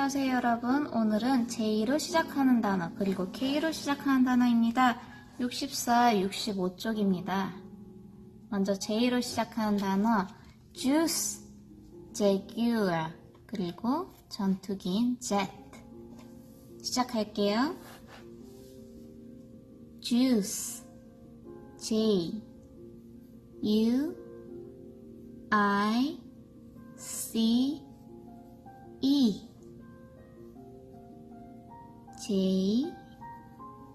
안녕하세요 여러분. 오늘은 J로 시작하는 단어 그리고 K로 시작하는 단어입니다. 64, 65쪽입니다. 먼저 J로 시작하는 단어 juice, jaguar 그리고 전투기인 jet. 시작할게요. juice J U I C E J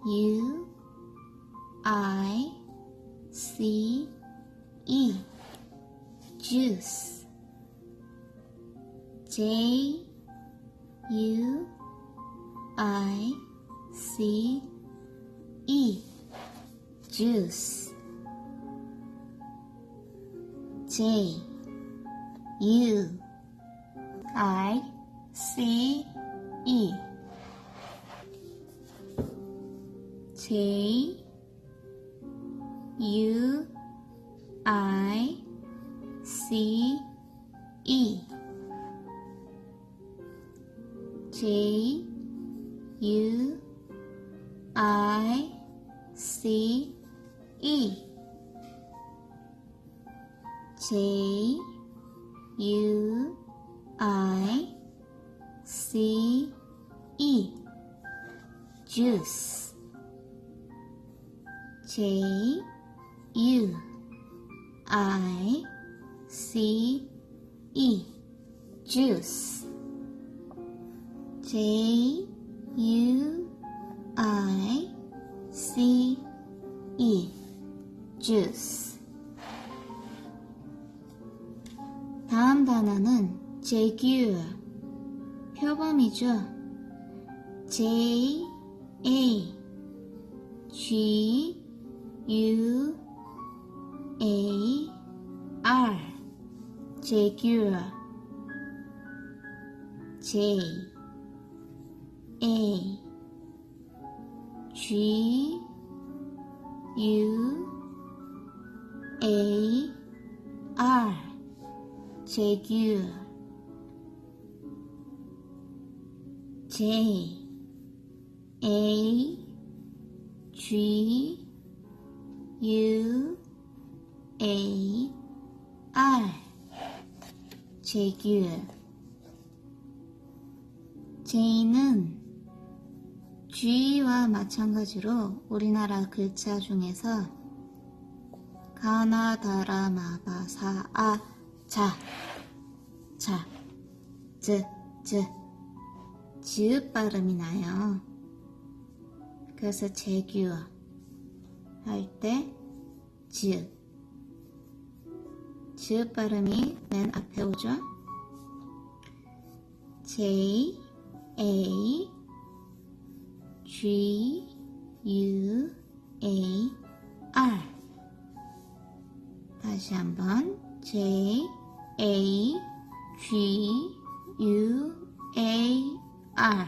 U I C E. Juice. J U I C E. Juice. J U I C E J U I C E J U I C E J U I C E juice J U I C E juice J U I C E juice 다음 단어는 jaguar 표범이죠. J A G U A R. Jaguar J A G U A R. Jaguar J A G U A R jaguar J는 G와 마찬가지로 우리나라 글자 중에서 가나다라 마바사 아 자, 자, 즈, 즈, 지읒 발음이 나요. 그래서 재규어 할 때 지읒, 지읒 발음이 맨 앞에 오죠. J, A, G, U, A, R. 다시 한번 J A G U A R.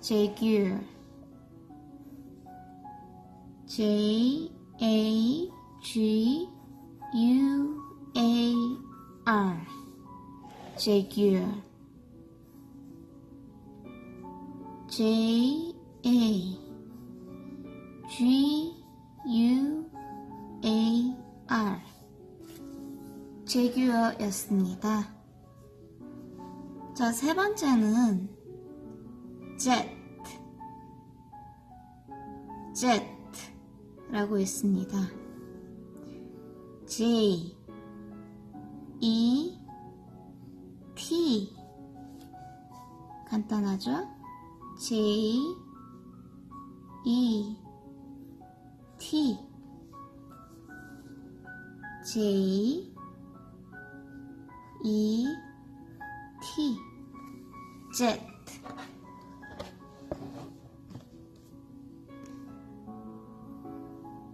Jaguar J A G U A R jaguar J A G U A R 제규어였습니다. 자, 세 번째는 jet, jet 라고 있습니다. J, E, T 간단하죠? J, E, T J, E, T, jet.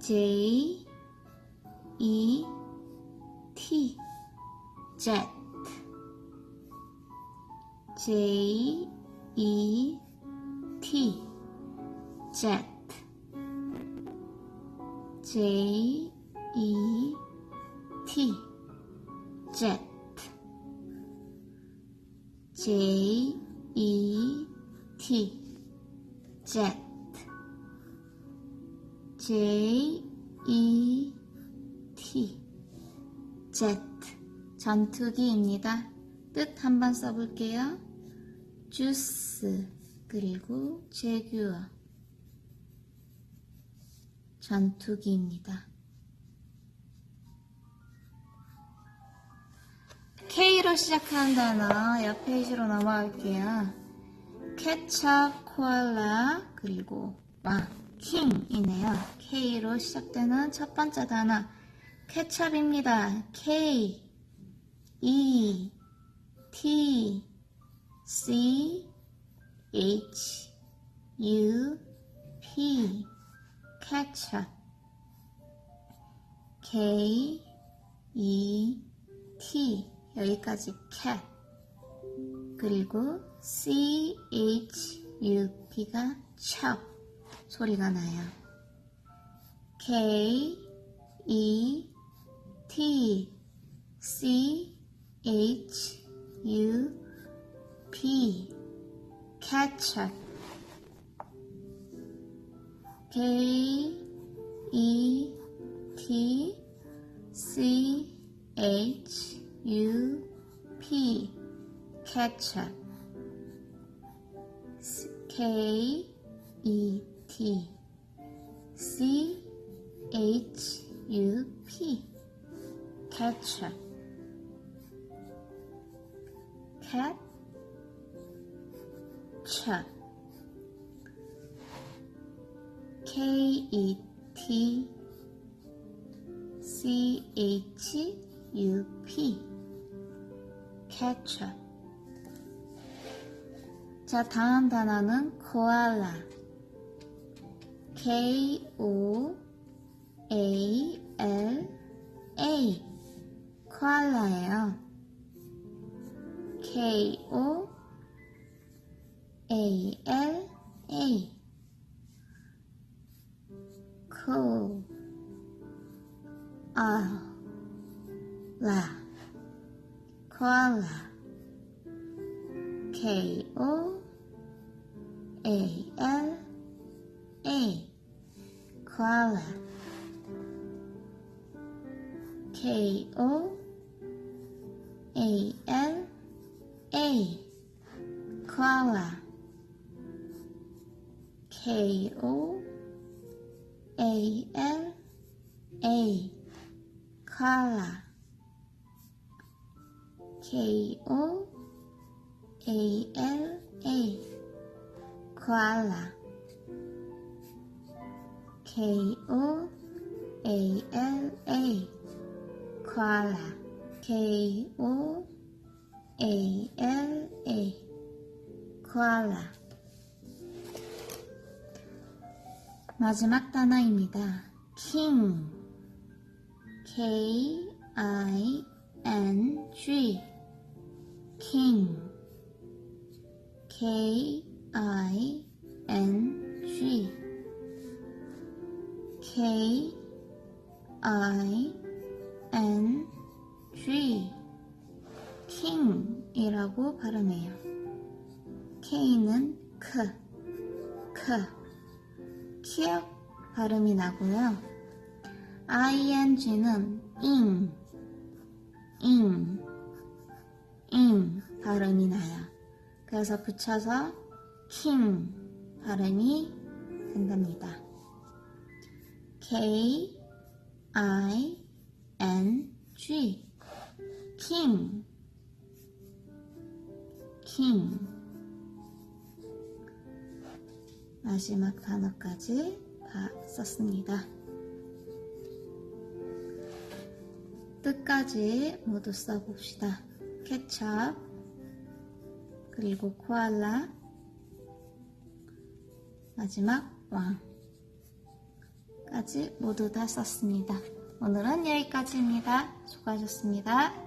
J, E, T, jet. J, E, T, jet. J, E, T, jet. J E T jet J E T jet 전투기입니다. 뜻 한번 써볼게요. 주스 그리고 제규어 전투기입니다. K로 시작하는 단어 옆 페이지로 넘어갈게요. 케찹, 코알라, 그리고 왕, 킹이네요. K로 시작되는 첫 번째 단어. 케찹입니다. K, E, T, C, H, U, P, 케찹 K, E, T. 여기까지 cat 그리고 C, H, U, P가 chop 소리가 나요. K, E, T, C, H, U, P ketchup K, E, T, C, H, U, P ketchup K, E, T, C, H, U, P ketchup cat chup K E T C H U P ketchup 자 다음 단어는 koala K O A L A. koala예요. K O A L A. la koala K koala. K O A L A. Koala. K O A L A. Koala. K O A L A. Koala K O A L A koala K O A L A koala 마지막 단어입니다. king K I N G king K I N G K I N G king이라고 발음해요. K는 크, 크, 키읔 발음이 나고요. ing는 ing, ing, ing 발음이 나요. 그래서 붙여서 king 발음이 된답니다. K I N G king king 마지막 단어까지 다 썼습니다. 뜻까지 모두 써봅시다. 케첩 그리고 코알라 마지막 왕 까지 모두 다 썼습니다. 오늘은 여기까지입니다. 수고하셨습니다.